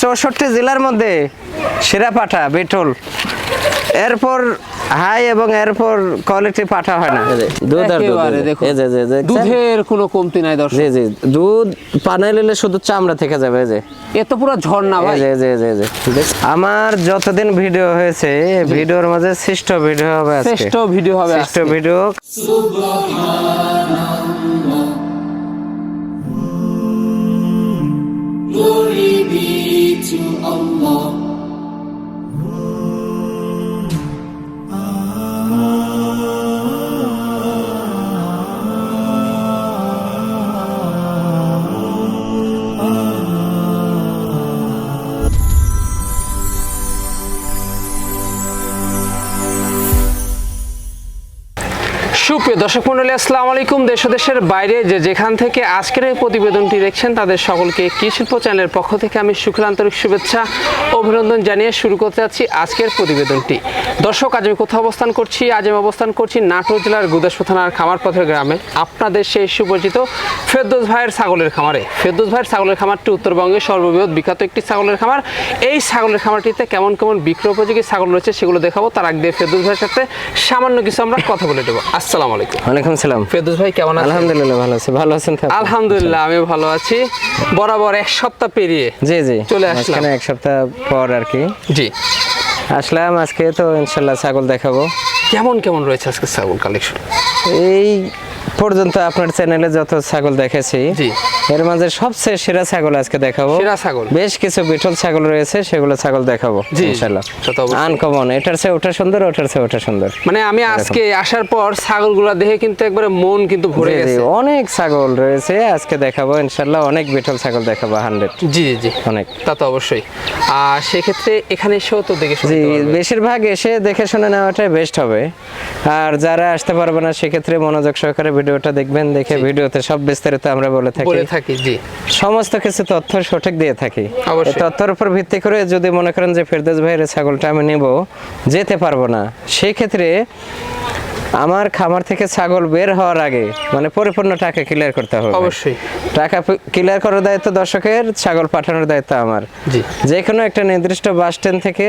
চৌষট্টি জেলার মধ্যে সেরা পাঠা বিটল। এরপর হাই এবং এরপর কোয়ালিটি পাঠা হয় না। দুধ আর দুধ এই যে, দুধের কোনো কমতি নাই দর্শক। জি জি দুধ পানায় নিলে শুধু চামড়া থেকে যাবে এই যে। এ তো পুরো ঝর্ণা ভাই। যে, এই যে। দেখ- আমার যতদিন ভিডিও হয়েছে ভিডিওর মাঝে শ্রেষ্ঠ ভিডিও হবে আজকে। শ্রেষ্ঠ ভিডিও হবে শ্রেষ্ঠ ভিডিও। Glory Allah. সুপ্রিয় দর্শক মন্ডলী আসসালামু আলাইকুম। দেশ দেশের বাইরে যে যেখান থেকে আজকের এই প্রতিবেদনটি দেখছেন, তাদের সকলকে কৃষিল্প চ্যানেলের পক্ষ থেকে আমি সুখের আন্তরিক শুভেচ্ছা, অভিনন্দন জানিয়ে শুরু করতে যাচ্ছি আজকের প্রতিবেদনটি। দর্শক, আজ আমি কোথাও অবস্থান করছি? আজ আমি অবস্থান করছি নাটোর জেলার গুদাসপুর থানার খামারপথের গ্রামে। আপনাদের সেই সুপরিচিত ফেরদৌস ভাইয়ের ছাগলের খামারে। ফেরদৌস ভাইয়ের ছাগলের খামারটি উত্তরবঙ্গে সর্ববৃহৎ বিখ্যাত একটি ছাগলের খামার। এই ছাগলের খামারটিতে কেমন কেমন বিক্রয় উপযোগী ছাগল রয়েছে সেগুলো দেখাবো। তার আগে দিয়ে ফেরদৌস ভাইয়ের সাথে সামান্য কিছু আমরা কথা বলে দেবো আসসালামু আলাইকুম। ওয়ালাইকুম সালাম। ফেরদৌস ভাই কেমন আছেন? আলহামদুলিল্লাহ ভালো আছি ভালো আছেন তো আলহামদুলিল্লাহ আমি ভালো আছি। বরাবর এক সপ্তাহ পেরিয়ে জি জি। চলে আসলাম। এক সপ্তাহ পর আর কি। জি। আসলাম আজকে তো ইনশাল্লাহ ছাগল দেখাবো। কেমন কেমন রয়েছে আজকে ছাগল কালেকশন এই পর্যন্ত আপনার চ্যানেলে যত ছাগল দেখেছি এর মাঝে সবচেয়ে সেরা ছাগল আজকে দেখাবো। সেরা ছাগল। বেশ কিছু বিঠল ছাগল রয়েছে সেগুলো ছাগল দেখাবো। আনকমন এটার চেয়ে ওটা সুন্দর ওটার চেয়ে ওটা সুন্দর। মানে আমি আজকে আসার পর ছাগলগুলো দেখে কিন্তু একবারে মন কিন্তু ভরে গেছে। অনেক ছাগল রয়েছে আজকে দেখাবো ইনশাল্লাহ অনেক বিঠল ছাগল দেখাবো হান্ড্রেড জি জি জি। অনেক। তা তো অবশ্যই। আর সেক্ষেত্রে এখানে এসেও তো দেখে জি বেশিরভাগ এসে দেখে শুনে নেওয়াটাই বেস্ট হবে। আর যারা আসতে পারবে না সেক্ষেত্রে মনোযোগ সহকারে ভিডিওটা দেখবেন দেখে ভিডিওতে সব বিস্তারিত আমরা বলে থাকি। বলে থাকি জি। সমস্ত কিছু তথ্য সঠিক দিয়ে থাকি। তথ্যের উপর ভিত্তি করে যদি মনে করেন যে ফেরদৌস ভাইয়ের ছাগলটা আমি নেব যেতে পারব না সেই ক্ষেত্রে আমার খামার থেকে ছাগল বের হওয়ার আগে মানে পরিপূর্ণ টাকা ক্লিয়ার করতে হবে। অবশ্যই। টাকা ক্লিয়ার করার দায়িত্ব দর্শকের ছাগল পাঠানোর দায়িত্ব আমার। জি। যে কোনো একটা নির্দিষ্ট বাস স্ট্যান্ড থেকে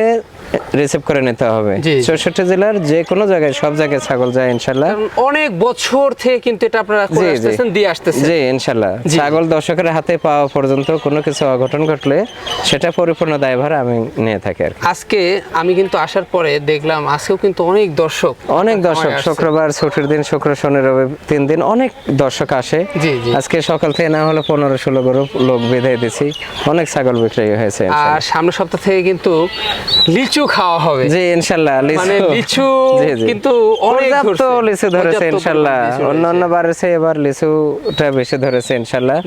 রিসিভ করে নিতে হবে। চৌষট্টি জেলার যে কোনো জায়গায় সব জায়গায় ছাগল যায় ইনশাল্লাহ। অনেক বছর থেকে কিন্তু এটা আপনারা দিয়ে আসতেছেন। জি ইনশাল্লাহ। ছাগল দর্শকের হাতে পাওয়া পর্যন্ত কোনো কিছু অঘটন ঘটলে সেটা পরিপূর্ণ দায়ভার আমি নিয়ে থাকি আর আজকে আমি কিন্তু আসার পরে দেখলাম আজকেও কিন্তু অনেক দর্শক অনেক দর্শক। শুক্রবার ছুটির দিন শুক্র শনি রবি তিন দিন অনেক দর্শক আসে। আজকে সকাল থেকে না হলে পনেরো ষোলো গ্রুপ লোক বেঁধে দিছি অনেক ছাগল বিক্রি হয়েছে আর। সামনের সপ্তাহ থেকে কিন্তু লিচু খাওয়া হবে জি ইনশাল্লাহ মানে লিচু। কিন্তু অনেক পর্যাপ্ত লিচু ধরেছে ইনশাল্লাহ লিচু অন্য রয়েছে। অন্য এবার লিচুটা বেশি ধরেছে ইনশাল্লাহ।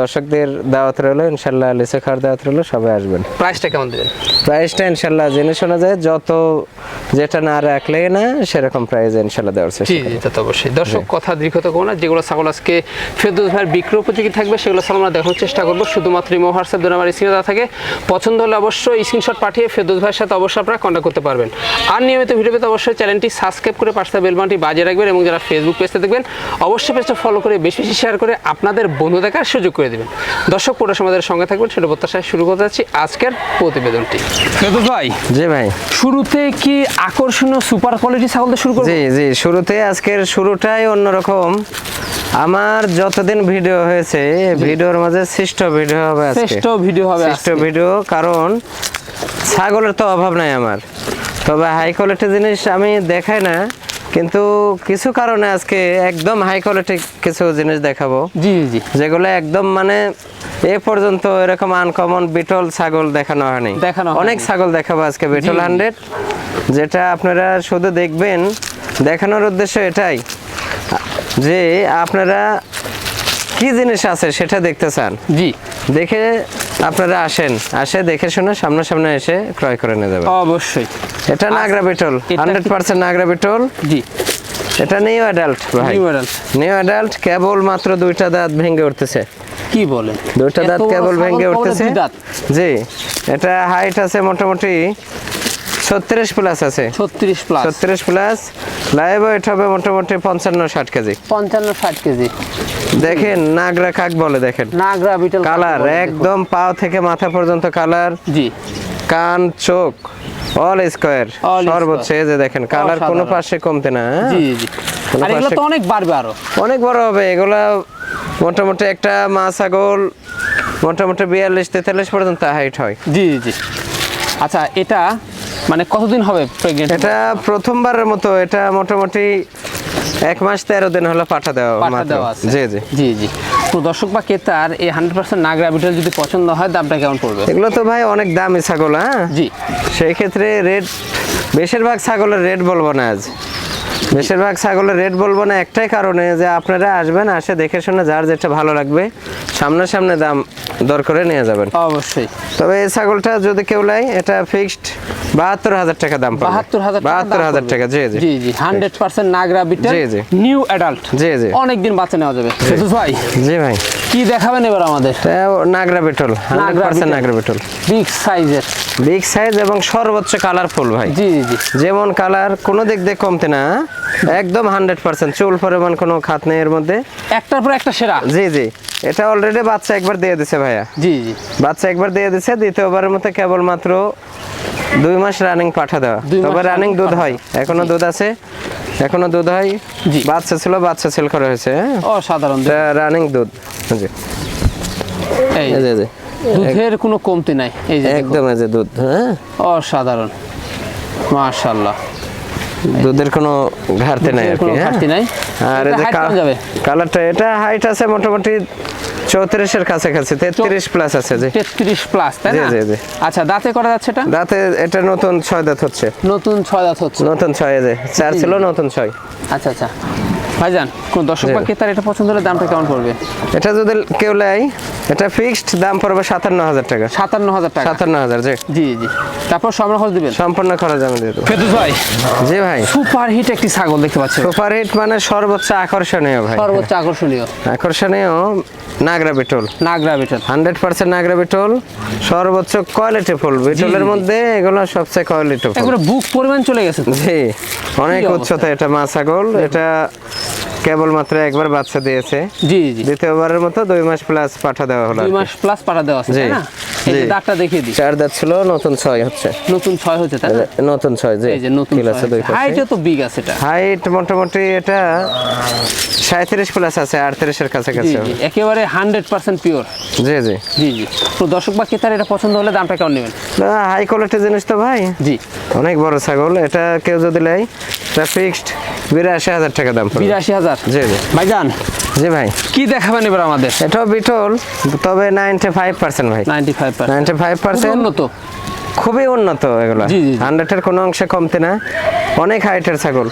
দর্শকদের দাওয়াত রইল ইনশাল্লাহ লিচু খাওয়ার দাওয়াত রইল সবাই আসবেন প্রাইসটা কেমন দেবেন প্রাইসটা ইনশাল্লাহ জেনে শোনা যায় যত যেটা না রাখলে না সেরকম প্রাইস ইনশাল্লাহ দেওয়ার জি চেষ্টা জি তা তো অবশ্যই। দর্শক কথা দীর্ঘত করব না। যেগুলো ছাগল আজকে ফেরদৌস ভাইয়ের বিক্রয় উপযোগী থাকবে সেগুলো ছাগল আমরা দেখানোর চেষ্টা করব। শুধুমাত্র ইমো হোয়াটসঅ্যাপ নাম্বার স্ক্রিনে দেওয়া থাকে। পছন্দ হলে অবশ্যই স্ক্রিনশট পাঠিয়ে ফেরদৌস ভাইয়ের সাথে অবশ্যই আপনারা কন্ট্যাক্ট করতে পারবেন। আর নিয়মিত ভিডিও পেতে অবশ্যই চ্যানেলটি সাবস্ক্রাইব করে পাশে বেলবানটি বাজিয়ে রাখবেন এবং যারা ফেসবুক পেজটা দেখবেন অবশ্যই পেজটা ফলো করে বেশি বেশি শেয়ার করে আপনাদের বন্ধু দেখার সুযোগ করে দেবেন। দর্শক পুরো সমাজের সঙ্গে থাকবেন সেটা প্রত্যাশায় শুরু করতে যাচ্ছি আজকের প্রতিবেদনটি। ফেরদৌস ভাই জি ভাই। শুরুতে কি আকর্ষণীয় সুপার কোয়ালিটি ছাগল দিয়ে শুরু করব? জি জি শুরুতে আজকের শুরুটাই অন্যরকম। আমার যতদিন ভিডিও হয়েছে ভিডিওর মাঝে শ্রেষ্ঠ ভিডিও হবে শ্রেষ্ঠ ভিডিও হবে শ্রেষ্ঠ ভিডিও কারণ ছাগলের তো অভাব নাই আমার। তবে হাই কোয়ালিটি জিনিস আমি দেখাই না কিন্তু কিছু কারণে আজকে একদম হাই কোয়ালিটি কিছু জিনিস দেখাবো। জি জি যেগুলো একদম মানে এ পর্যন্ত এরকম আনকমন বিটল ছাগল দেখানো হয়নি। দেখানো অনেক ছাগল দেখাবো আজকে বিটল হান্ড্রেড যেটা আপনারা শুধু দেখবেন দেখানোর উদ্দেশ্য এটাই যে আপনারা কি জিনিস আছে সেটা দেখতে চান? জি। দেখে আপনারা আসেন আসে দেখে শুনে সামনাসামনি এসে ক্রয় করে নিয়ে যাবেন। অবশ্যই। এটা নাগরা এটা হান্ড্রেড পার্সেন্ট নাগরা বিটল। জি। এটা নিউ অ্যাডাল্ট ভাই। New adult। নিউ অ্যাডাল্ট কেবল মাত্র দুইটা দাঁত ভেঙে উঠতেছে। কি বলেন? দুইটা দাঁত কেবল ভেঙে উঠতেছে? জি। এটা হাইট আছে মোটামুটি ছত্রিশ প্লাস আছে। ছত্রিশ প্লাস ছত্রিশ প্লাস লাইভ ওয়েট হবে মোটামুটি পঞ্চান্ন ষাট কেজি। পঞ্চান্ন ষাট কেজি। দেখেন নাগরা কাক বলে দেখেন। নাগরা বিটল কালার একদম পাও থেকে মাথা পর্যন্ত কালার জি। কান চোখ অল স্কোয়ার সর্বোচ্চ এই যে দেখেন কালার কোনো পাশে কমতে না হ্যাঁ? জি জি। আর এগুলো তো অনেক বাড়বে আরও। অনেক বড় হবে। এগুলা মোটামুটি একটা মা ছাগল মোটামুটি বিয়াল্লিশ তেতাল্লিশ পর্যন্ত হাইট হয়। জি জি। আচ্ছা এটা মানে কতদিন হবে প্রেগনেন্ট এটা প্রথমবারের মতো এটা মোটামুটি এক মাস তেরো দিন হলো পাঠা দেওয়া পাঠা। দেওয়া জি জি। জি জি। তো দর্শক বা ক্রেতার এই হান্ড্রেড পার্সেন্ট নাগরা বিটল যদি পছন্দ হয় দামটা কেমন পড়বে? এগুলো তো ভাই অনেক দামি ছাগল হ্যাঁ? জি। সেই ক্ষেত্রে রেট বেশিরভাগ ছাগলের রেট বলব না আজ। বেশিরভাগ ছাগলের রেট বলব না একটাই কারণে যে আপনারা আসবেন আসে দেখে শুনে যার যেটা ভালো লাগবে সামনাসামনি দাম দর করে নিয়ে যাবেন। অবশ্যই। তবে এই ছাগলটা যদি কেউ নেয় এটা ফিক্সড বাহাত্তর হাজার টাকা দাম বাহাত্তর হাজার বাহাত্তর হাজার টাকা জি জি। জি জি হান্ড্রেড পার্সেন্ট নাগরা বিটা জি, জি। নিউ অ্যাডাল্ট জি, জি। অনেকদিন বাঁচে নেওয়া যাবে। ভাই। জি ভাই। কি দেখাবেন এবার আমাদের? Nagra petrol Nagra petrol. Big সাইজের বিগ সাইজ এবং সর্বোচ্চ কালারফুল ভাই। জি জি জি। যেমন কালার কোনো দিক দিয়ে কমতে না একদম হান্ড্রেড পার্সেন্ট চুল পরিমাণ কোনো খাত নেই এর মধ্যে। একটার পর একটা সেরা। জি জি। এটা অলরেডি বাচ্চা একবার দিয়ে দিছে ভাইয়া। জি জি। বাচ্চা একবার দিয়ে দিছে দ্বিতীয়বারের মতো কেবলমাত্র দুই মাস রানিং পাঠা দেওয়া। তবে রানিং দুধ হয় এখনও দুধ আছে এখনও দুধ হয়। জি। বাচ্চা ছিল বাচ্চা সেল করা হয়েছে হ্যাঁ? অসাধারণ রানিং দুধ জি এই এই যে, এই যে। দুধের কোনো কমতি নাই এই যে একদম এই যে দুধ হ্যাঁ? অসাধারণ। মাশাআল্লাহ। দুধের কোনো ঘাটতি নাই আর কি হ্যাঁ? ঘাটতি নাই। আর এই যে? কালারটা এটা হাইট আছে মোটামুটি চৌত্রিশের কাছাকাছি তেত্রিশ প্লাস আছে যে। তেত্রিশ প্লাস তাই না? জি, জি। আচ্ছা দাঁতে করা যাচ্ছে এটা? দাঁতে এটা নতুন ছয় দাঁত হচ্ছে। নতুন ছয় দাঁত হচ্ছে। নতুন ছয় যে চার ছিল নতুন ছয়। আচ্ছা আচ্ছা। ভাইজান কোন দর্শক বা ক্রেতার এটা পছন্দ হলে দামটা কেমন পড়বে? এটা যদি কেউ নেয় এটা ফিক্সড দাম পড়বে সাতান্ন হাজার টাকা। সাতান্ন হাজার টাকা। সাতান্ন হাজার জি। জি জি। তারপর খরচ দিবেন? সম্পূর্ণ খরচ আমি দিয়ে দেবো। ভাই। জি ভাই। সুপার হিট একটি ছাগল দেখতে পাচ্ছি। সুপার হিট মানে সর্বোচ্চ আকর্ষণীয় ভাই। সর্বোচ্চ আকর্ষণীয়। আকর্ষণীয় নাগরা বিটল। নাগরা beetle. Hundred percent Nagra Beetal. সর্বোচ্চ কোয়ালিটি ফুল। বিটলের মধ্যে এগুলো সবচেয়ে কোয়ালিটি ফুল। একবারে বুক পরিমাণ চলে গেছে জি অনেক উচ্চতা। এটা মা ছাগল। এটা কেবলমাত্র একবার বাচ্চা দিয়েছে। জি জি দ্বিতীয়বারের মতো দুই মাস প্লাস পাঠা দেওয়া হলো দুই মাস প্লাস পাঠা দেওয়া আছে না? এই যে জি। দাগটা দেখিয়ে দিই। চার দাঁত ছিল নতুন ছয় হচ্ছে। নতুন ছয় হচ্ছে তাই না? নতুন ছয় জি। এই যে নতুন আছে দুই পাশে। হাইটও তো বিগ আছে এটা। হাইট মোটামুটি এটা সাঁত্রিশ প্লাস আছে কাছাকাছি। একেবারে হান্ড্রেড পার্সেন্ট পিওর জি জি। জি জি। তো দর্শক বা ক্রেতার এটা পছন্দ হলে দামটা কেমন নেবেন? হাই কোয়ালিটি জিনিস তো ভাই। জি। অনেক বড় ছাগল এটা কেউ যদি নেয় ফিক্সড বিরাশি হাজার টাকা দাম বিরাশি হাজার। জি জি। ভাইজান জি ভাই। কি দেখাবেন এবার আমাদের? এটাও বিটল তবে নাইনটি ফাইভ পার্সেন্ট ভাই। Ninety five ninety five percent উন্নত। খুবই উন্নত এগুলো। জি, জি, জি। হান্ড্রেডের কোনো অংশে কমতে না। অনেক হাইটের ছাগল।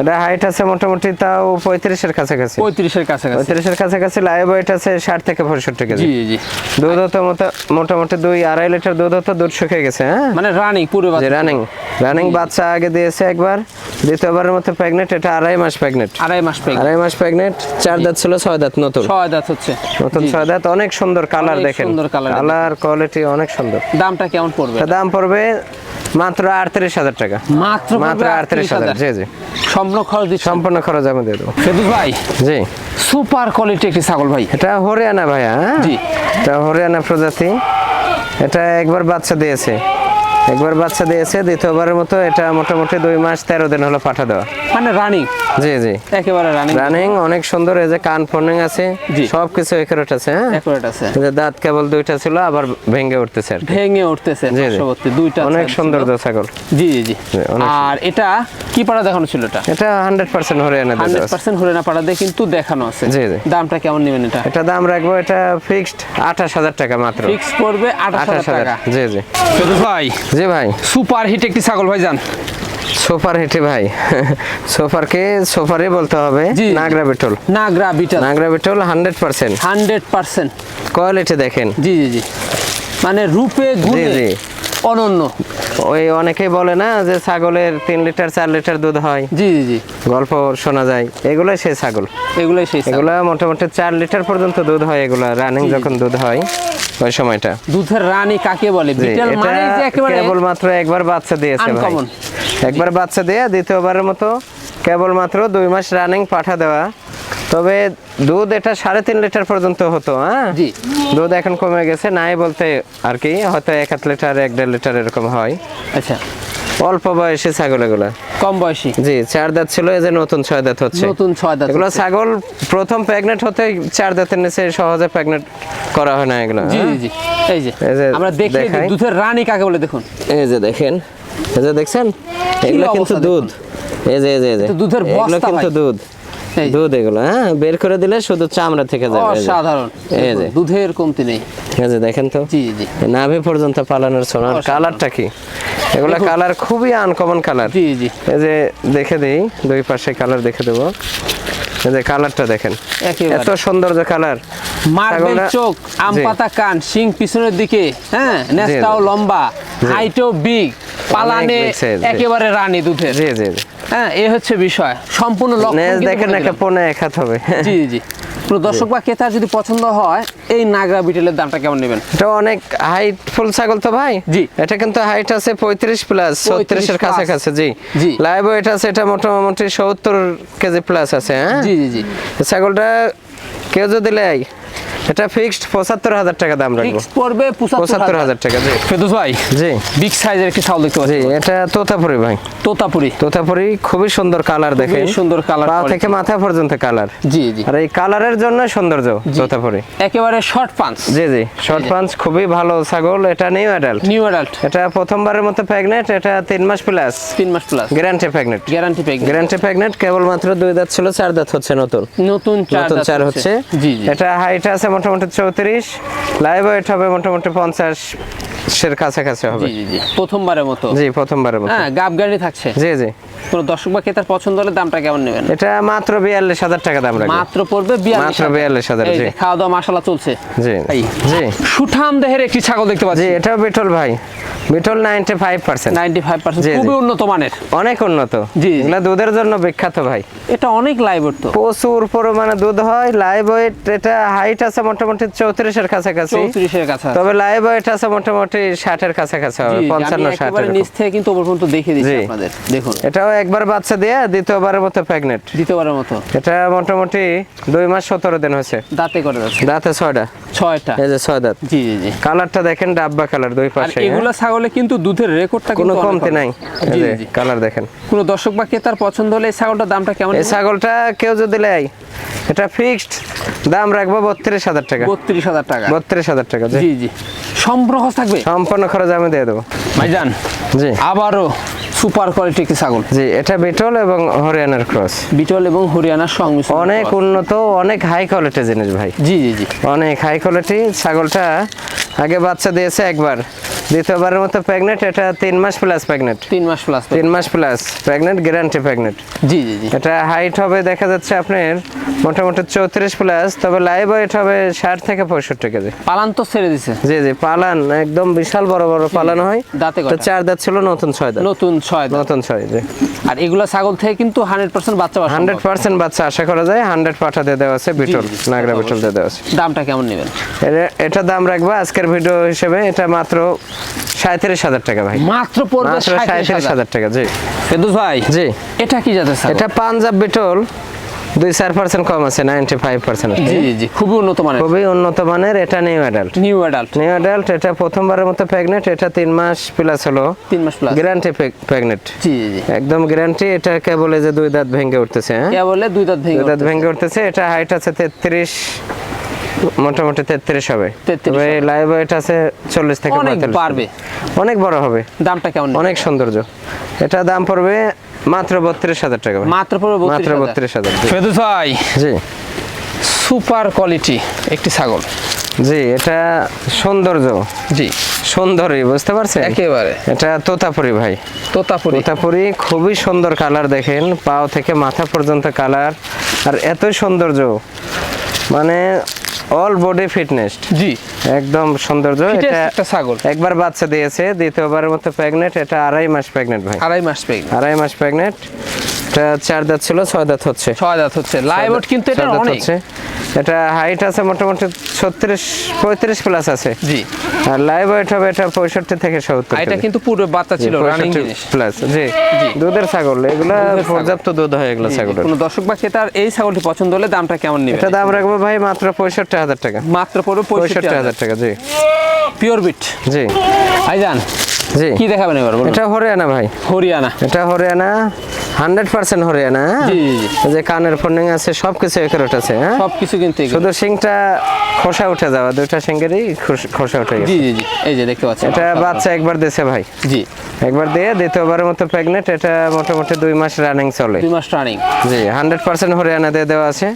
এটা হাইট আছে মোটামুটি তাও পঁয়ত্রিশের কাছাকাছি। পঁয়ত্রিশের কাছাকাছি। পঁয়ত্রিশের কাছাকাছি লাইভ ওয়েট আছে ষাট থেকে পঁয়ষট্টি কেজি। জি জি। দুধ হতো মোটা- মোটামুটি দুই আড়াই লিটার দুধ হতো দুধ শুকিয়ে গেছে হ্যাঁ? মানে রানিং পুরো রানিং রানিং বাচ্চা আগে দিয়েছে একবার দ্বিতীয়বারের মতো প্রেগনেন্ট এটা আড়াই মাস প্রেগনেন্ট আড়াই মাস পেয়ে আড়াই মাস প্রেগনেন্ট চার দাঁত ছিল ছয় দাঁত নতুন। ছয় দাঁত হচ্ছে। নতুন ছয় দাঁত অনেক সুন্দর কালার দেখেন। সুন্দর colour কালার কোয়ালিটি অনেক সুন্দর। দামটা কেমন পড়বে? দাম পড়বে মাত্র আটত্রিশ হাজার টাকা। মাত্র মাত্র আটত্রিশ হাজার জি জি। সম্পূর্ণ খরচ সম্পূর্ণ খরচ আমি দিয়ে দেবো। ফেদুস ভাই জি। সুপার কোয়ালিটি একটি ছাগল ভাই। এটা হরিয়ানা ভাইয়া হ্যাঁ? জি। এটা হরিয়ানা প্রজাতি। এটা একবার বাচ্চা দিয়েছে। একবার বাচ্চা দিয়েছে দ্বিতীয়বারের মতো এটা মোটামুটি দুই মাস তেরো দিন হলো পাঠা দেওয়া। মানে রানিং জি জি। একেবারে রানিং রানিং অনেক সুন্দর এই যে কান ফোনিং আছে। সব কিছু একুরেট আছে হ্যাঁ? একুরেট আছে। যে দাঁত কেবল দুইটা ছিল আবার ভেঙে উঠতেছে আর ভেঙে উঠতেছে জি, জি। দুইটা অনেক সুন্দর ছিল। ছাগল। জি জি জি। আর এটা কি পাড়া দেখানো ছিল এটা? এটা হান্ড্রেড পার্সেন্ট হরিয়ানা দুধ হান্ড্রেড আছে। পার্সেন্ট হরিয়ানা পাড়া দিয়ে কিন্তু দেখানো আছে। জি, জি। দামটা কেমন নেবেন এটা? এটা দাম রাখব এটা ফিক্সড আঠাশ হাজার টাকা মাত্র। ফিক্স হাজার হাজার। টাকা। জি জি। ভাই জি ভাই। সুপার হিট একটি ছাগল ভাই যান। সোফার হেঁটে ভাই। সোফারকে সোফারই বলতে হবে। Nagra Beetal. Nagra Beetal. Nagra Beetal hundred percent. Hundred percent. Quality দেখেন। জি জি জি। মানে রূপে গুণে জি। অনন্য। ওই অনেকেই বলে না যে ছাগলের তিন লিটার চার লিটার দুধ হয়। জি জি জি। গল্প শোনা যায়। এগুলো সেই ছাগল। এগুলোই সেই ছাগল। এগুলা মোটামুটি চার লিটার পর্যন্ত দুধ হয় এগুলা রানিং। যখন দুধ হয়। ওই সময়টা। দুধের রানী কাকে বলে? বিটেল মানে যে একেবারে কেবলমাত্র একবার বাচ্চা দিয়েছে ভাই। একবার বাচ্চা দেয়া দ্বিতীয়বারের মতো কেবলমাত্র দুই মাস রানিং পাঠা দেওয়া। তবে দুধ এটা সাড়ে তিন লিটার পর্যন্ত হতো হ্যাঁ? দুধ এখন কমে গেছে নাই বলতে আর কি হয়তো এক আধ লিটার এক দেড় লিটার এরকম হয়। আচ্ছা। অল্প বয়সী ছাগল এগুলা কম বয়সী। জি চার দাঁত ছিল এই যে নতুন ছয় দাঁত হচ্ছে। নতুন ছয় দাঁত এগুলো ছাগল প্রথম প্রেগনেন্ট হতে চার দাঁতের নিচে সহজে প্রেগনেন্ট করা হয় না এগুলো জি হ্যাঁ? জি এই যে এই যে আমরা দেখি। দুধের রানী কাকে বলে দেখুন। এই যে দেখেন এই যে দেখছেন? এগুলো কিন্তু দুধ। এই যে এই যে দুধের বস্তা কিন্তু দুধ। দুধ এগুলো হ্যাঁ? বের করে দিলে শুধু চামড়া থেকে যাবে অসাধারণ। এই যে। দুধের কমতি নেই। এই যে দেখেন তো? জি জি। নাভি পর্যন্ত পালানোর সোনার কালারটা কি? এগুলো। কালার খুবই আনকমন কালার। জি জি। এই যে দেখে দিই দুই পাশে কালার দেখে দেবো। এই যে কালারটা দেখেন। এত সৌন্দর্য কালার। মার্বেল চোখ আম পাতা কান শিং পিছনের দিকে হ্যাঁ? নেস্তাও লম্বা হাইটও বিগ পালানে। একেবারে রানী দুধের। জি জি। হ্যাঁ এই হচ্ছে বিষয়। সম্পূর্ণ লক্ষণ দেখেন একটা। পোনে এক হাত হবে। জি জি। কোনো দর্শক বা ক্রেতার যদি পছন্দ হয় এই নাগরা বিটেলের দামটা কেমন নেবেন? এটা অনেক হাইট ফুল ছাগল তো ভাই? জি। এটা কিন্তু হাইট আছে পঁয়ত্রিশ প্লাস 35 ছত্রিশের plus। কাছাকাছি জি। জি। লাইভ ওয়েট আছে এটা মোটামুটি সত্তর কেজি প্লাস আছে হ্যাঁ? জি জি জি। ছাগলটা কেউ যদি লেয় এটা ফিক্সড পঁচাত্তর হাজার টাকা দাম রাখব। ফিক্স পড়বে পঁচাত্তর পঁচাত্তর হাজার টাকা জি। ফেদুস ভাই জি। বিগ সাইজের একটি ছাগল দেখতে পাচ্ছি। এটা তোতাপুরি ভাই। তোতাপুরি। তোতাপুরি খুবই সুন্দর কালার দেখেন। সুন্দর colour পা থেকে মাথা পর্যন্ত কালার। জি জি। আর এই কালারের জন্য সৌন্দর্য তোতাপুরি। একেবারে শর্ট পাঞ্চ জি জি। শর্ট পাঞ্চ খুবই ভালো ছাগল। এটা নিউ অ্যাডাল্ট নিউ অ্যাডাল্ট এটা প্রথমবারের মতো প্রেগনেন্ট এটা তিন মাস প্লাস তিন মাস প্লাস গ্যারান্টি প্রেগনেন্ট গ্যারান্টি পেয়ে গ্যারান্টি প্রেগনেন্ট কেবলমাত্র দুই দাঁত ছিল চার দাঁত হচ্ছে নতুন। নতুন চার দাঁত হচ্ছে। জি জি। এটা হাইট আছে মোটামুটি চৌত্রিশ লাইভ ওয়েট হবে মোটামুটি পঞ্চাশ কাছাকাছি হবে। জি জি জি। প্রথমবারের মতো? জি প্রথমবারের মতো। হ্যাঁ গাব গাড়ি থাকছে? জি জি। কোনো দর্শক বা ক্রেতার পছন্দ হলে দামটা কেমন নেবেন? এটা মাত্র বিয়াল্লিশ হাজার টাকা দাম রাখবে। মাত্র পড়বে বিয়াল্লিশ মাত্র 42,000, এই জি। খাওয়া দাওয়া চলছে। জি জি। সুঠাম দেহের একটি ছাগল দেখতে জি পাচ্ছি এটাও বিটল ভাই। Beetal ninety five percent ninety five percent জি, জি। খুবই উন্নত মানের। অনেক উন্নত। জি। এগুলা দুধের জন্য বিখ্যাত ভাই। এটা অনেক লাইভ তো। প্রচুর পরিমাণে দুধ হয়। লাইভ ওয়েট এটা হাইট আছে মোটামুটি চৌত্রিশের কাছাকাছি। চৌত্রিশের কাছে তবে লাইভ ওয়েট আছে মোটামুটি ষাটের কাছাকাছি হবে পঞ্চান্ন আমি ষাট একেবারে এরকম। নিচ থেকে কিন্তু ওপর পর্যন্ত দেখিয়ে দিচ্ছি আপনাদের। দেখুন। এটাও একবার বাচ্চা দিয়ে দ্বিতীয়বারের মতো প্রেগনেন্ট দ্বিতীয়বারের মতো। এটা মোটামুটি দুই মাস সতেরো দিন হয়েছে। দাঁতে করে যাচ্ছে। দাঁতে ছয়টা। ছয়টা। এই যে ছয় দাঁত। জি জি জি। কালারটা দেখেন ডাব্বা কালার দুই পাশে এগুলো ছাগলে কিন্তু দুধের রেকর্ডটা কোনো কমতি নাই। কালার দেখেন। কোনো দর্শক বা ক্রেতার পছন্দ হলে এই ছাগলটার দামটা কেমন এই ছাগলটা কেউ যদি নেয় এটা ফিক্সড দাম রাখব বত্রিশ হাজার টাকা। বত্রিশ হাজার টাকা। বত্রিশ হাজার টাকা জি। জি জি। সম্পূর্ণ খরচ থাকবে? সম্পূর্ণ খরচ আমি দিয়ে দেবো। ভাইজান জি। আবারও সুপার কোয়ালিটি একটি ছাগল। জি এটা বিটল এবং হরিয়ানার ক্রস। বিটল এবং হরিয়ানার সংমিশ্রণ অনেক উন্নত অনেক হাই কোয়ালিটি জিনিস ভাই। জি জি জি। অনেক হাই কোয়ালিটি ছাগলটা আগে বাচ্চা দিয়েছে একবার। দ্বিতীয়বারের মতো প্রেগনেন্ট এটা তিন মাস প্লাস প্রেগনেন্ট তিন মাস প্লাস তিন মাস প্লাস প্রেগনেন্ট গ্যারান্টি প্রেগনেন্ট জি জি জি। এটা হাইট হবে দেখা যাচ্ছে আপনার মোটামুটি চৌত্রিশ প্লাস তবে লাইভ ওয়েট হবে ষাট থেকে পঁয়ষট্টি কেজি। পালান তো ছেড়ে দিছে। জি জি পালান একদম বিশাল বড় বড় পালান হয়। দাঁতে তো চার দাঁত ছিল নতুন ছয় দাঁত। নতুন ছয় নতুন ছয় জি। আর এগুলো ছাগল থেকে কিন্তু হান্ড্রেড পার্সেন্ট বাচ্চা হান্ড্রেড। পার্সেন্ট বাচ্চা আশা করা যায় হান্ড্রেড পাঠা দিয়ে দেওয়া আছে বিটল নাগরা বিটল দিয়ে দেওয়া আছে। দামটা কেমন নেবেন? এটা- এটা দাম রাখব আজকের ভিডিও হিসেবে এটা মাত্র সাঁত্রিশ হাজার টাকা ভাই। মাত্র পড়বে সাঁত্রিশ হাজার। টাকা জি। ফেদুস ভাই জি। এটা কি জাতের এটা পাঞ্জাব বিটল দুই চার পার্সেন্ট কম আছে নাইনটি ফাইভ পার্সেন্ট জি জি খুবই উন্নত মানের। খুবই উন্নত মানের এটা new adult new adult new adult এটা প্রথমবারের মতো প্রেগনেন্ট এটা তিন মাস প্লাস হলো। তিন মাস প্লাস গ্যারান্টি প্রেগনেন্ট জি জি একদম গ্যারান্টি এটা কে বলে যে দুই দাঁত ভেঙে উঠতেছে হ্যাঁ? কে বলে দুই দাঁত ভেঙে দুই দাঁত ভেঙে উঠতেছে এটা হাইট আছে তেত্রিশ মোটামুটি তেত্রিশ হবে। 33 তবে লাইভ ওয়েট আছে চল্লিশ থেকে অনেক 45 বাড়বে। অনেক বড় হবে। দামটা কেমন অনেক সৌন্দর্য। এটা দাম পড়বে মাত্র বত্রিশ হাজার টাকা মাত্র পড়বে মাত্র বত্রিশ হাজার জি। ফেদুস ভাই। জি। সুপার কোয়ালিটি একটি ছাগল। জি এটা সৌন্দর্য। জি। সুন্দরী বুঝতে পারছেন? একেবারে। এটা তোতাপুরি ভাই। তোতাপুরি। তোতাপুরি খুবই সুন্দর কালার দেখেন পাও থেকে মাথা পর্যন্ত কালার। আর এতই সৌন্দর্য। মানে অল বডি ফিটনেস জি। একদম সৌন্দর্য এটা একটা ছাগল। একবার বাচ্চা দিয়েছে দ্বিতীয়বারের মতো প্রেগনেন্ট এটা আড়াই মাস প্রেগনেন্ট ভাই। আড়াই মাস পেয়ে আড়াই মাস প্রেগনেন্ট এটা চার দাঁত ছিল ছয় দাঁত হচ্ছে। ছয় দাঁত হচ্ছে। লাইভ কিন্তু এটা অনেক। এটা হাইট আছে মোটামুটি ছত্রিশ পঁয়ত্রিশ প্লাস আছে। জি। আর লাইভ ওয়েট হবে এটা পঁয়ষট্টি থেকে সত্তর এটা কিন্তু পুরো বাচ্চা ছিল রানিং প্লাস জি। দুধের ছাগল এগুলা পর্যাপ্ত দুধ হয় এগুলো ছাগলের। কোনো দর্শক বা ক্রেতার এই ছাগলটি পছন্দ হলে দামটা কেমন নেবে এটা দাম রাখব ভাই মাত্র পঁয়ষট্টি হাজার টাকা। মাত্র পড়বে পঁয়ষট্টি হাজার টাকা জি। পিওর বিট জি। ভাইজান জি। কি দেখাবেন এবার এটা হরিয়ানা ভাই। হরিয়ানা। এটা হরিয়ানা হান্ড্রেড পার্সেন্ট হরিয়ানা হ্যাঁ? জি। যে কানের ফোনিং আছে সব কিছু একারোট আছে হ্যাঁ? সবকিছু কিন্তু। শুধু শিংটা খোসা উঠে যাওয়া দুইটা শিংয়েরই খোস- খোসা উঠে গেছে। জি জি জি এই যে দেখতে পাচ্ছেন। এটা বাচ্চা একবার দিয়েছে ভাই। জি। একবার দিয়ে দ্বিতীয়বারের মতো প্রেগনেন্ট এটা মোটামুটি দুই মাস রানিং চলে। দুই মাস রানিং জি হান্ড্রেড পার্সেন্ট হরিয়ানা দিয়ে দেওয়া আছে।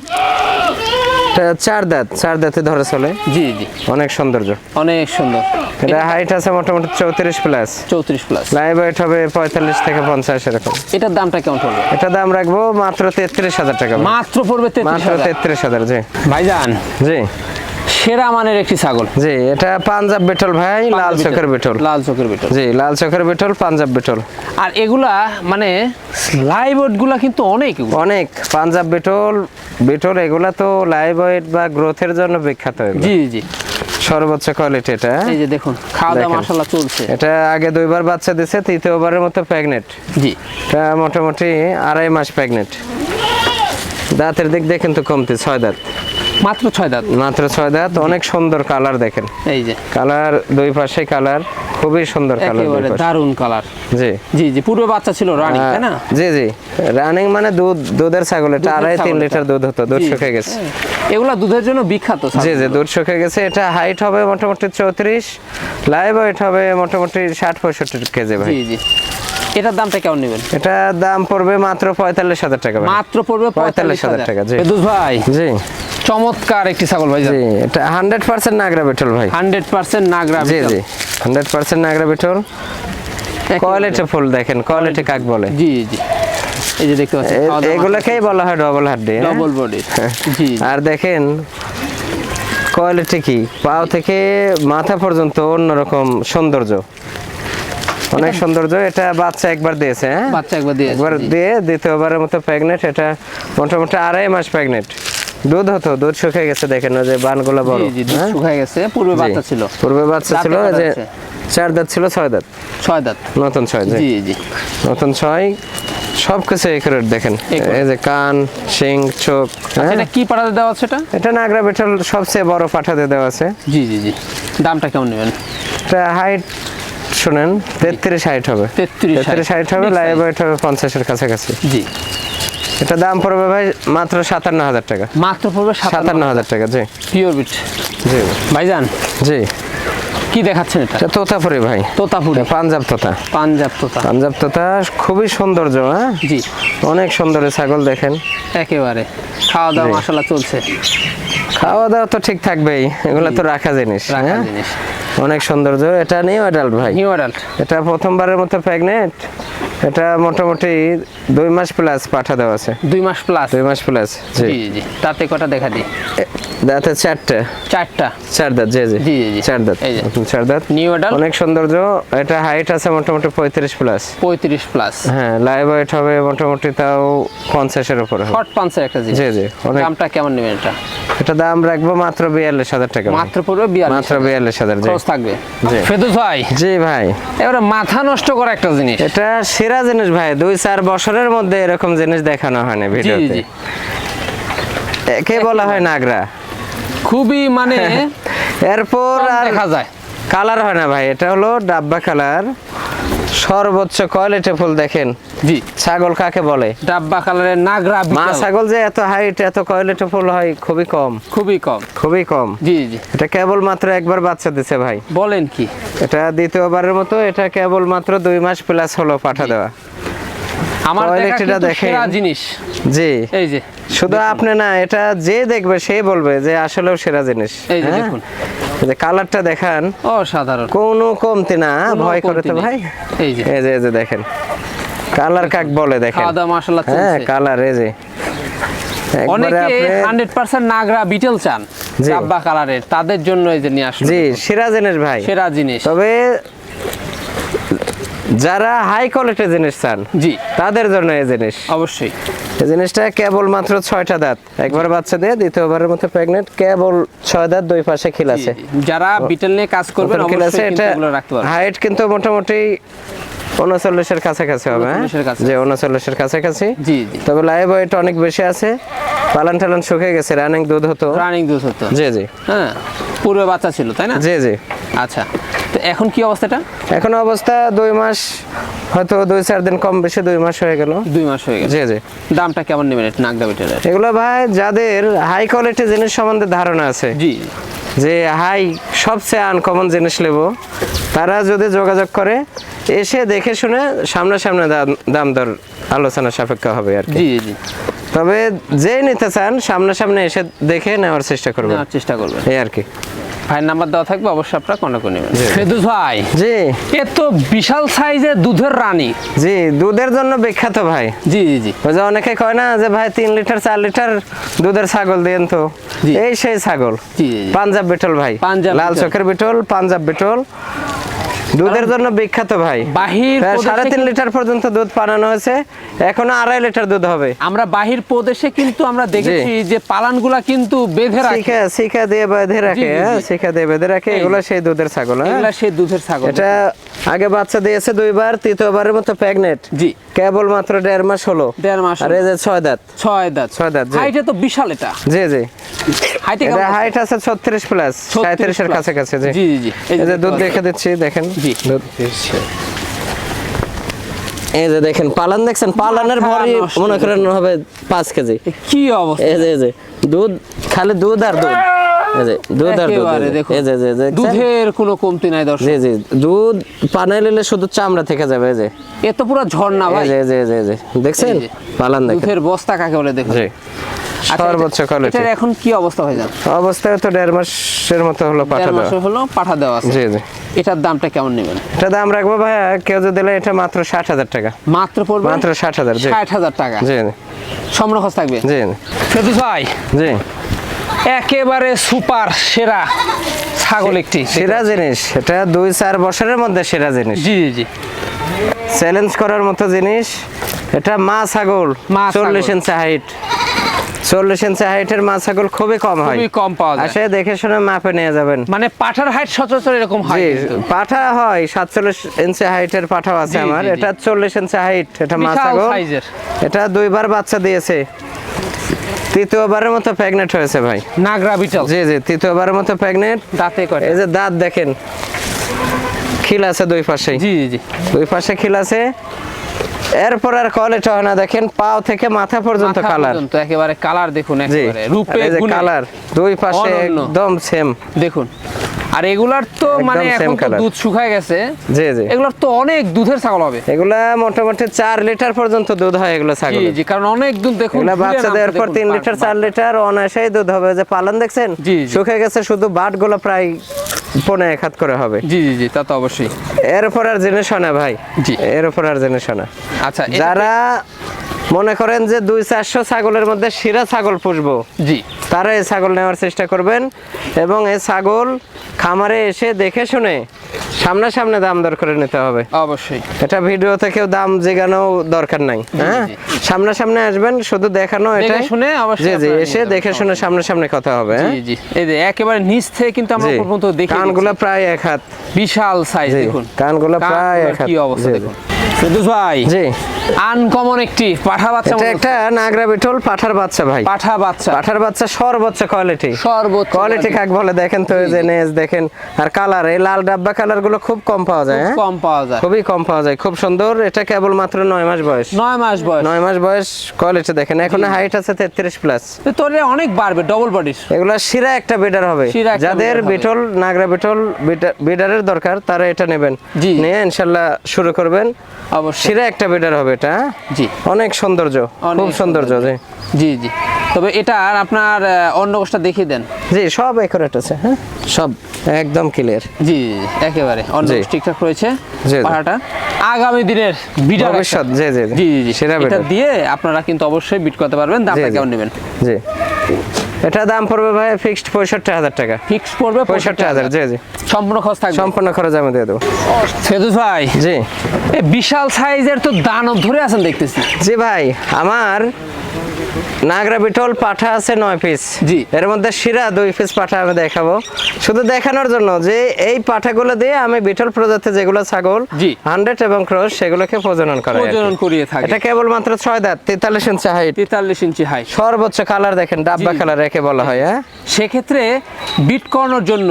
চার দাঁত চার দাঁতে ধরে চলে। জি জি। অনেক সৌন্দর্য। অনেক সুন্দর। এটা হাইট আছে মোটামুটি চৌত্রিশ প্লাস চৌত্রিশ প্লাস লাইভ ওয়েট হবে পঁয়তাল্লিশ থেকে পঞ্চাশ এরকম। এটার দামটা কেমন পড়বে? এটা দাম রাখব মাত্র তেত্রিশ হাজার টাকা মাত্র পড়বে মাত্র তেত্রিশ হাজার জি। ভাইজান জি। সেরা মানের একটি ছাগল। জি এটা পাঞ্জাব বেটল ভাই লাল চোখের বেটল। লাল চোখের বেটল। জি লাল চোখের বেটল পাঞ্জাব বেটল। আর এগুলা মানে লাইভগুলা কিন্তু অনেক অনেক পাঞ্জাব বেটল বেটল এগুলা তো লাইভ ওয়েট বা গ্রোথের জন্য বিখ্যাত। জি জি। সর্বোচ্চ কোয়ালিটি এটা? এই যে দেখুন খাওয়া দাওয়া। মাসাল্লাহ চলছে। এটা আগে দুইবার বাচ্চা দিছে তৃতীয়বারের মতো প্রেগনেন্ট। জি। এটা মোটামুটি আড়াই মাস প্রেগনেন্ট। দাঁতের দিক দিয়ে কিন্তু কমতি ছয় দাঁত। মাত্র ছয় দাঁত? মাত্র ছয় দাঁত অনেক সুন্দর কালার দেখেন। এই যে। কালার দুই পাশে কালার খুবই সুন্দর কালার দারুণ কালার। জি। জি জি পূর্বে বাচ্চা ছিল রানী তাই না? জি জি। রানিং মানে দুধ দুধের ছাগল এটা আড়াই তিন লিটার দুধ হতো দুধ জি। শুকিয়ে গেছে। এগুলা দুধের জন্য বিখ্যাত জি জি দুধ শুকিয়ে গেছে এটা হাইট হবে মোটামুটি চৌত্রিশ লাইভ ওয়েট হবে মোটামুটি ষাট পঁয়ষট্টি কেজি ভাই। জি জি। এটার দামটা কেমন নেবেন? এটা দাম পড়বে মাত্র পঁয়তাল্লিশ হাজার টাকা মাত্র পড়বে পঁয়তাল্লিশ হাজার টাকা, জি। ভাই জি। চমৎকার একটি ছাগল ভাই জি এটা হান্ড্রেড পার্সেন্ট নাগরা বিটল ভাই। হান্ড্রেড পার্সেন্ট নাগরা জি জি hundred percent Nagra Beetal quality full দেখেন কোয়ালিটি কাক বলে। জি জি। এই যে দেখতে পাচ্ছেন এগুলোকেই বলা হয় ডবল হাড্ডি হ্যাঁ? ডবল বডি জি আর দেখেন কোয়ালিটি কি? পাও থেকে মাথা পর্যন্ত অন্যরকম সৌন্দর্য। অনেক সৌন্দর্য এটা বাচ্চা একবার দিয়েছে হ্যাঁ? বাচ্চা একবার দিয়ে একবার দিয়ে দ্বিতীয়বারের মতো প্রেগনেন্ট এটা মোটামুটি আড়াই মাস প্রেগনেন্ট দুধ হতো দুধ শুকিয়ে গেছে দেখেন ওই যে বানগুলো বড় হ্যাঁ? গেছে পূর্বে বাচ্চা ছিল। পূর্বে বাচ্চা ছিল এই যে চার দাঁত ছিল ছয় দাঁত। ছয় দাঁত। নতুন ছয় জি। জি নতুন ছয় সব কিছু একুরেট দেখেন এই যে কান শিং চোখ হ্যাঁ? এটা কি পাড়াতে দেওয়া আছে এটা? এটা নাগরা বিটল সবচেয়ে বড় পাঠাতে দেওয়া আছে। জি জি জি। দামটা কেমন নেবেন? এটা হাইট শুনেন তেত্রিশ হাইট হবে। 33 তেত্রিশ হাইট হবে লাইভ। ওয়েট হবে পঞ্চাশের কাছাকাছি। জি। এটা দাম পড়বে ভাই মাত্র সাতান্ন হাজার টাকা। মাত্র পড়বে সাতান্ন হাজার টাকা জি। পিওর বিট জি। ভাইজান জি। কি দেখাচ্ছেন এটা? এটা তোতাপুরি ভাই। তোতাপুরি। পাঞ্জাব তোতা। পাঞ্জাব তোতা। পাঞ্জাব তোতা খুবই সৌন্দর্য হ্যাঁ? জি। অনেক সুন্দর ছাগল দেখেন। একেবারে। খাওয়া দাওয়া। মশলা চলছে। খাওয়া দাওয়া তো ঠিক থাকবেই এগুলো তো রাখা জিনিস রাখা হ্যাঁ? জিনিস। অনেক সৌন্দর্য। এটা নিউ অ্যাডাল্ট ভাই। নিউ অ্যাডাল্ট এটা প্রথমবারের মতো প্রেগনেন্ট এটা মোটামুটি দুই মাস প্লাস পাঠা দেওয়া আছে। দুই মাস প্লাস দুই মাস প্লাস জি। জি জি। তাতে কটা দেখা দিই? দাঁতে চারটে। চারটা। চার দাঁত জি জি। জি, জি। চার দাঁত। চার দাঁত। নিউ অ্যাডাল্ট অনেক সৌন্দর্য। এটা হাইট আছে মোটামুটি পঁয়ত্রিশ প্লাস পঁয়ত্রিশ প্লাস হ্যাঁ লাইভ ওয়েট হবে মোটামুটি তাও পঞ্চাশের উপরে হবে। হট পাঞ্চের একটা জি, জি, অনেক- দামটা কেমন নেবেন এটা? এটা দাম রাখব মাত্র বিয়াল্লিশ হাজার টাকা মাত্র পুরো বিয়াল্লিশ মাত্র বিয়াল্লিশ হাজার খরচ থাকবে। ফেদুস ভাই জি ভাই। এবারে মাথা নষ্ট করা একটা জিনিস। এটা সেরা জিনিস ভাই দুই চার বছরের মধ্যে এরকম জিনিস দেখানো হয় না ভিডিওতে। একে বলা হয় নাগরা। খুবই মানে এরপর আর দেখা যায়। কালার হয় না ভাই এটা হলো ডাব্বা কালার। সর্বোচ্চ কোয়ালিটি ফুল দেখেন। জি। ছাগল কাকে বলে? ডাব্বা কালারের নাগরা মা ছাগল যে এত হাইট এত কোয়ালিটি ফুল হয় খুবই কম। খুবই কম। খুবই কম। জি জি। এটা কেবল মাত্র একবার বাচ্চা দিছে ভাই। বলেন কি? এটা দ্বিতীয়বারের মতো এটা কেবল মাত্র দুই মাস প্লাস হলো পাঠা দেওয়া। আমার দেখা দেখেন। জিনিস। জি। এই যে শুধু আপনি না এটা যে দেখবে সে বলবে যে আসলেও সেরা জিনিস এই যে হ্যাঁ? দেখুন। যে কালারটা দেখান। অসাধারণ। কোনো কমতি না ভয় করে তো ভাই। এই যে। এই যে দেখেন। কালার কাক বলে দেখেন। মশলা হ্যাঁ কালার এই যে। অনেকে আপনি হান্ড্রেড পার্সেন্ট নাগরা বিটেল চান জি। ডাব্বা কালারের তাদের জন্য এই যে নিয়ে আসলো জি সিরাজেনের ভাই। সেরা জিনিস। তবে যারা হাই কোয়ালিটির জিনিস চান জি। তাদের জন্য এই জিনিস। অবশ্যই। এই জিনিসটা কেবল মাত্র ছয়টা দাঁত। একবার বাচ্চা দিয়ে দ্বিতীয়বারের মতো প্রেগনেন্ট কেবল ছয় দাঁত দুই পাশে খিল আছে। যারা বিটেল নিয়ে কাজ করবেন অবশ্যই এটা রাখতে পারবেন। হাইট কিন্তু মোটামুটি উনচল্লিশের কাছাকাছি হবে হ্যাঁ? 39 এর কাছাকাছি। যে উনচল্লিশের কাছাকাছি। জি তবে লাইভ ওয়েট অনেক বেশি আছে। পালান টালান শুকিয়ে গেছে রানিং দুধ হতো। রানিং দুধ হতো। জি জি। হ্যাঁ পূর্বে বাচ্চা ছিল তাই না? জি জি। আচ্ছা তো এখন কি অবস্থাটা? এখন অবস্থা দুই মাস হয়তো দুই চার দিন কম বেশি দুই মাস হয়ে গেল। দুই মাস হয়ে গেছে জি জি। দামটা কেমন নেবেন নাগদা বিটেলের এগুলো ভাই যাদের হাই কোয়ালিটি জিনিস সম্বন্ধে ধারণা আছে জি। যে হাই সবচেয়ে আনকমন জিনিস নেব তারা যদি যোগাযোগ করে এসে দেখে শুনে সামনাসামনি দাম- দাম দর আলোচনা সাপেক্ষ হবে আর কি। জি জি। তবে যেই নিতে চান সামনাসামনি এসে দেখে নেওয়ার চেষ্টা করবেন। চেষ্টা করবেন। এই আর কি। ভাইয়ের নাম্বার দেওয়া থাকবে অবশ্যই আপনারা কন্ট্যাক্ট করে নেবেন। ফেদুস ভাই জি। এ তো বিশাল সাইজের দুধের রানী। জি দুধের জন্য বিখ্যাত ভাই। জি জি ওই যে অনেকে কয় না যে ভাই তিন লিটার চার লিটার দুধের ছাগল দেন তো? এই সেই ছাগল। পাঞ্জাব বিটল ভাই। পাঞ্জাব লাল। চোখের বিটল পাঞ্জাব বিটল। দুধের জন্য বিখ্যাত ভাই। বাহির সাড়ে তিন লিটার পর্যন্ত দুধ পানানো হয়েছে। এখনও আড়াই লিটার দুধ হবে। আমরা বাহির প্রদেশে কিন্তু আমরা দেখেছি যে পালানগুলা কিন্তু বেঁধে রাখে। শিখা শিখা দিয়ে বেঁধে রাখে। হ্যাঁ শিখা দিয়ে বেঁধে রাখে। এগুলো সেই দুধের ছাগল হ্যাঁ। সেই দুধের ছাগল। এটা আগে বাচ্চা দিয়েছে দুইবার তৃতীয়বারের মতো প্রেগনেন্ট। জি। কেবল মাত্র দেড় মাস হলো। দেড় মাস আর এই যে ছয় দাঁত। ছয় দাঁত। ছয় দাঁত। হাইটে তো বিশাল এটা। জি জি। হাইটে এটা কেমন আছে? হাইট আছে ছত্রিশ প্লাস 36 সাঁত্রিশের কাছাকাছি জি। জি, জি, জি। এই এই যে যে দুধ খালে দেখে দিচ্ছি দেখেন। জি। দুধ। এই যে দেখেন পালান দেখছেন? পালানের মনে করেন হবে পাঁচ কেজি। কি অবস্থা? এই যে দুধ খালি দুধ আর দুধ। দুধ আর দুধ একেবারে এই যে, দেখুন। এই যে এই যে, দেখছেন? দুধের কোনো কমতি নাই দর্শক। জি জি দুধ পানায় নিলে শুধু চামড়া থেকে যাবে এই যে। এ তো পুরো ঝর্ণা ভাই। যে এই যে, এই যে, এই যে দেখছেন? পালান দেখেন। দুধের বস্তা কাকে বলে দেখুন। জি সর্বোচ্চ কোয়ালিটি এটার এখন কি অবস্থা হয়ে যান অবস্থায় তো দেড় মাসের মতো হলো পাঠা দেওয়া। হলো পাঠা দেওয়া আছে। জি জি। এটার দামটা কেমন নেবেন? এটা দাম রাখব ভাইয়া কেউ যদি দিলে এটা মাত্র ষাট হাজার টাকা। মাত্র পড়বে মাত্র ষাট হাজার জি। হাজার টাকা। জি জি, সমরখস থাকবে? জি ফেদুস ভাই। জি। একেবারে সুপার সেরা ছাগল একটি। সেরা জিনিস এটা দুই চার বছরের মধ্যে সেরা জিনিস। জি জি জি। চ্যালেঞ্জ করার মতো জিনিস এটা মা ছাগল মা চল্লিশ ইঞ্চি হাইট চল্লিশ ইঞ্চি হাইটের মা ছাগল খুবই কম হয়। খুবই কম পাওয়া যায়। আসে দেখে শুনে মাপে নিয়ে যাবেন। মানে পাঠার হাইট সচরাচর এরকম হয় পাঠা হয় সাতচল্লিশ ইঞ্চি হাইটের পাঠাও আছে আমার। এটা চল্লিশ ইঞ্চি হাইট এটা মা ছাগল। এটা দুইবার বাচ্চা দিয়েছে। তৃতীয়বারের মতো প্রেগনেন্ট হয়েছে ভাই। নাগরা বিটল। জি জি তৃতীয়বারের মতো প্রেগনেন্ট দাঁতে করে। এই যে দাঁত দেখেন খিল আছে দুই পাশে জি জি দুই পাশে খিল আছে। এরপর আর কোয়ালিটি হয় না দেখেন পাও থেকে মাথা পর্যন্ত কালার পর্যন্ত একেবারে কালার দেখুন একেবারে। রূপে। কালার দুই পাশে একদম সেম দেখুন। আর এগুলার তো মানে এখন তো দুধ শুকায় গেছে। জি জি। এগুলার তো অনেক দুধের ছাগল হবে। এগুলা মোটামুটি চার লিটার পর্যন্ত দুধ হয় এগুলো ছাগল। জি জি কারণ অনেক দুধ দেখুন এগুলা বাচ্চা দেওয়ার পর দেখুন, তিন লিটার বাট। চার লিটার অনায়াসেই দুধ হবে। যে পালন দেখছেন? জি, জি। শুকে গেছে শুধু বাটগুলো প্রায় পনে এক হাত করে হবে। জি জি জি তা তো অবশ্যই। এরপর আর জিনিস হয় না ভাই। জি। এরপর আর জিনিস হয় না আচ্ছা যারা মনে করেন যে দুই চারশো ছাগলের মধ্যে শিরা ছাগল পুষবো। জি। তারা এই ছাগল নেওয়ার চেষ্টা করবেন এবং এই ছাগল খামারে এসে দেখে শুনে সামনাসামনি দাম দর করে নিতে হবে। অবশ্যই। এটা ভিডিও থেকেও দাম জিগানো দরকার নাই হ্যাঁ? জি। সামনাসামনি আসবেন শুধু দেখানো দেখে এটাই। শুনে অবশ্যই জি জি এসে দেখে শুনে সামনাসামনি কথা হবে হ্যাঁ? জি। জি এই যে একেবারে নিচ থেকে কিন্তু আমরা পর্যন্ত দেখি কানগুলো প্রায় এক হাত। বিশাল সাইজ দেখুন। কানগুলো প্রায় এক হাত। কি অবস্থা জি, জি। দেখুন। ফেরদৌস ভাই জি। আনকমন একটি পাঠা বাচ্চা এটা একটা নাগরা বিটল পাঠার বাচ্চা ভাই। পাঠা বাচ্চা। পাঠার বাচ্চা সর্বোচ্চ কোয়ালিটি সর্বোচ্চ কোয়ালিটি কাক বলে দেখেন তো এই যে নেজ দেখেন আর কালার এই লাল ডাব্বা কালারগুলো খুব কম পাওয়া যায় হ্যাঁ? কম পাওয়া যায়। খুবই কম পাওয়া যায় খুব সুন্দর। এটা কেবল মাত্র নয় মাস বয়স। নয় মাস বয়স। নয় মাস বয়স কোয়ালিটি দেখেন। এখন হাইট আছে তেত্রিশ প্লাস তো তোর অনেক বাড়বে ডবল বডির এগুলা শিরা একটা বিডার হবে। যাদের বিটল নাগরা বিটল বিডা- বিডারের দরকার তারা এটা নেবেন। জি। নিয়ে ইনশাল্লাহ শুরু করবেন। অবশ্যই। শিরা একটা বিডার হবে এটা হ্যাঁ? জি। অনেক সৌন্দর্য খুব সৌন্দর্য। জি। জি জি। তবে এটার আপনার অন্য কোষটা দেখিয়ে দেন। জি সব একুরেট আছে হ্যাঁ? সব। একদম ক্লিয়ার জি একেবারে। অন্য ঠিকঠাক রয়েছে। আগামী দিনের ভবিষ্যৎ, জি, জি, জি। জি সেরা এটা দিয়ে আপনারা কিন্তু অবশ্যই বিট করতে পারবেন দামটা জি। কেমন নেবেন? জি। এটা দাম পড়বে ভাই ফিক্সড পঁয়ষট্টি হাজার টাকা। ফিক্স পড়বে পঁয়ষট্টি হাজার। জি জি। সম্পূর্ণ খরচ থাকবে। সম্পূর্ণ খরচ আমি দিয়ে দেবো। ফেদুস ভাই। জি। এই বিশাল সাইজের তো দানব ধরে আছেন দেখতেছি। জি ভাই আমার নাগরা বিটল পাঠা আছে নয় পিস জি। এর মধ্যে শিরা দুই পিস পাঠা আমি দেখাবো। শুধু দেখানোর জন্য যে এই পাঠাগুলো দিয়ে আমি বিটল প্রজাতির যেগুলো ছাগল জি। হান্ড্রেড এবং ক্রস সেগুলোকে প্রজনন করে প্রজনন করিয়ে থাকে। এটা কেবল মাত্র ছয় দাঁত তেতাল্লিশ ইঞ্চি হাইট তেতাল্লিশ ইঞ্চি হাই সর্বোচ্চ কালার দেখেন ডাব্বা কালার রেখে বলা হয় হ্যাঁ? সেক্ষেত্রে বিট করানোর জন্য।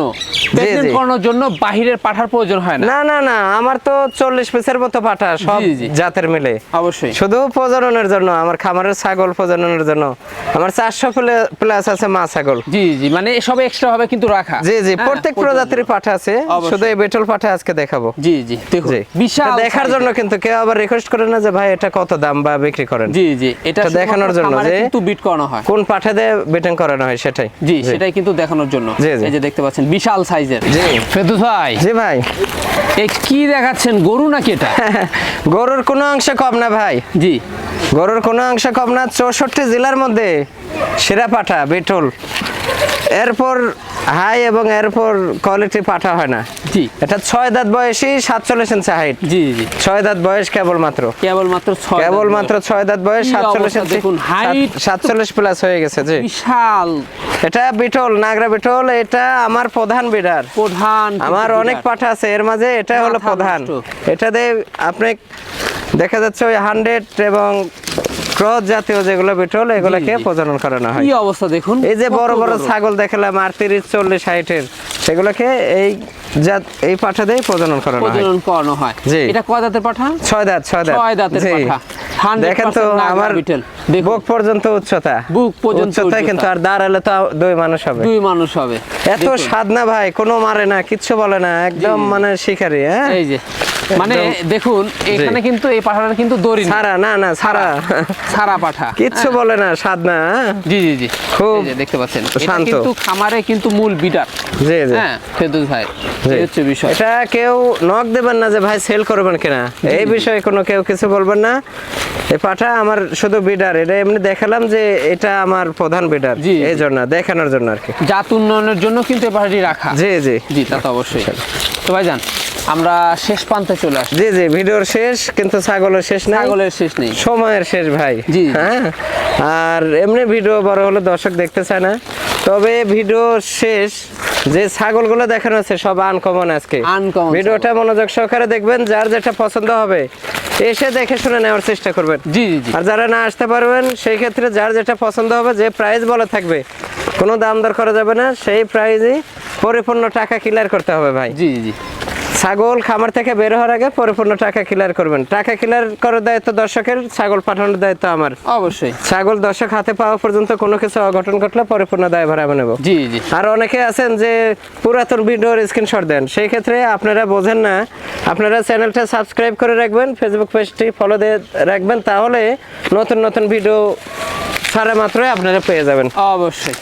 করানোর জন্য বাহিরের পাঠার প্রয়োজন হয় না? না না না আমার তো চল্লিশ পিসের মতো পাঠা সব। জাতের মিলে। অবশ্যই। শুধু প্রজননের জন্য আমার খামারের ছাগল প্রজননের জন্য। আমার চারশো প্লাস আছে মা ছাগল। জি জি মানে সব এক্সট্রা ভাবে কিন্তু রাখা। জি জি হ্যাঁ, প্রত্যেক প্রজাতির। পাঠা আছে। শুধু এই বেটল পাঠা আজকে দেখাবো। জি জি দেখুন বিশাল দেখার জন্য কিন্তু কেউ আবার রিকোয়েস্ট করে না যে ভাই এটা কত দাম বা বিক্রি করেন? জি জি এটা দেখানোর জন্য যে কিন্তু বিট করানো হয়। কোন পাঠা দিয়ে বেটিং করানো হয় সেটাই। জি সেটাই কিন্তু দেখানোর জন্য। এই যে দেখতে পাচ্ছেন বিশাল সাইজের। জি। ফেদুস ভাই। জি ভাই। এই কি দেখাচ্ছেন গরু নাকি এটা? গরুর কোনো অংশ কম না ভাই। জি। গরুর কোনো অংশ কম না চৌষট্টি জেলার মধ্যে সেরা পাঠা বেটল। এরপর হাই এবং এরপর কোয়ালিটি পাঠা হয় না। জি। এটা ছয় দাঁত বয়সী সাতচল্লিশ ইঞ্চি হাইট জি জি ছয় দাঁত বয়স কেবল মাত্র কেবল মাত্র ছয় কেবল দাঁত মাত্র বয়স। ছয় দাঁত বয়স সাতচল্লিশ ইঞ্চি height? সাতচল্লিশ প্লাস হয়ে গেছে জি। বিশাল। এটা বিটল নাগরা বিটল এটা আমার প্রধান বিডার প্রধান আমার অনেক পাঠা আছে এর মাঝে এটা হলো প্রধান। এটা দিয়ে আপনি দেখা যাচ্ছে ওই হান্ড্রেড এবং ক্রস জাতীয় যেগুলো বিটল এগুলোকে প্রজনন করানো হয়? কি অবস্থা দেখুন। এই যে বড় বড় ছাগল দেখালাম আর তিরিশ চল্লিশ সেগুলোকে এই জাত এই পাঠা দিয়ে প্রজনন করানো হয়। প্রজনন করানো হয়। জি। এটা কয় দাঁতের পাঠা? ছয় দাঁত ছয় দাঁত। ছয় দাঁতের পাঠা। দেখেন তো আমার বুক পর্যন্ত উচ্চতা। বুক পর্যন্ত উচ্চতা। কিন্তু আর দাঁড়ালে তো দুই মানুষ হবে। দুই মানুষ হবে। এত দেখুন। না ভাই কোনো মারে না কিচ্ছু বলে না একদম মানে শিকারি হ্যাঁ? এই যে। মানে দেখুন এখানে কিন্তু এই পাঠাটা কিন্তু দড়ি না ছাড়া না না ছাড়া সারা পাঠা কিচ্ছু বলে না স্বাদ না হ্যাঁ? জি জি জি। খুব এই যে দেখতে পাচ্ছেন। এটা কিন্তু খামারে কিন্তু মূল বিটার। জি জি। হ্যাঁ ফেদুস ভাই এই হচ্ছে বিষয়। এটা কেউ নক দেবেন না যে ভাই সেল করবেন কিনা? এই বিষয়ে কোনো কেউ কিছু বলবেন না। এই পাঠা আমার শুধু বিডার এটা এমনি দেখালাম যে এটা আমার প্রধান বিডার জি। এই জন্য দেখানোর জন্য আর কি। জাত উন্নয়নের জন্য কিন্তু এই পাঠাটি রাখা। জি জি। জি তা তো অবশ্যই। তো ভাই যান আমরা শেষ প্রান্তে চলে আসি জি জি ভিডিওর শেষ কিন্তু ছাগলের শেষ নাই। ছাগলের শেষ নেই। সময়ের শেষ ভাই। জি। হ্যাঁ? আর এমনি ভিডিও বড় হলে দর্শক দেখতে চায় না। তবে ভিডিও শেষ যে ছাগলগুলো দেখানো হচ্ছে সব আনকমন আজকে। Uncommon ভিডিওটা মনোযোগ সহকারে দেখবেন যার যেটা পছন্দ হবে এসে দেখে শুনে নেওয়ার চেষ্টা করবেন। জি জি জি। আর যারা না আসতে পারবেন সেই ক্ষেত্রে যার যেটা পছন্দ হবে যে প্রাইস বলা থাকবে কোনো দাম দর করা যাবে না সেই প্রাইজে পরিপূর্ণ টাকা ক্লিয়ার করতে হবে ভাই। জি জি। ছাগল খামার থেকে বের হওয়ার আগে পরিপূর্ণ টাকা ক্লিয়ার করবেন। টাকা ক্লিয়ার করার দায়িত্ব দর্শকের ছাগল পাঠানোর দায়িত্ব আমার। অবশ্যই। ছাগল দর্শক হাতে পাওয়া পর্যন্ত কোনো কিছু অঘটন ঘটলে পরিপূর্ণ দায়ভার আমি নেব। জি জি। আর অনেকে আছেন যে পুরাতন ভিডিওর স্ক্রিনশট দেন। সেই ক্ষেত্রে আপনারা বোঝেন না আপনারা চ্যানেলটা সাবস্ক্রাইব করে রাখবেন ফেসবুক পেজটি ফলো দিয়ে রাখবেন তাহলে নতুন নতুন ভিডিও ছাড়া মাত্রই আপনারা পেয়ে যাবেন। অবশ্যই।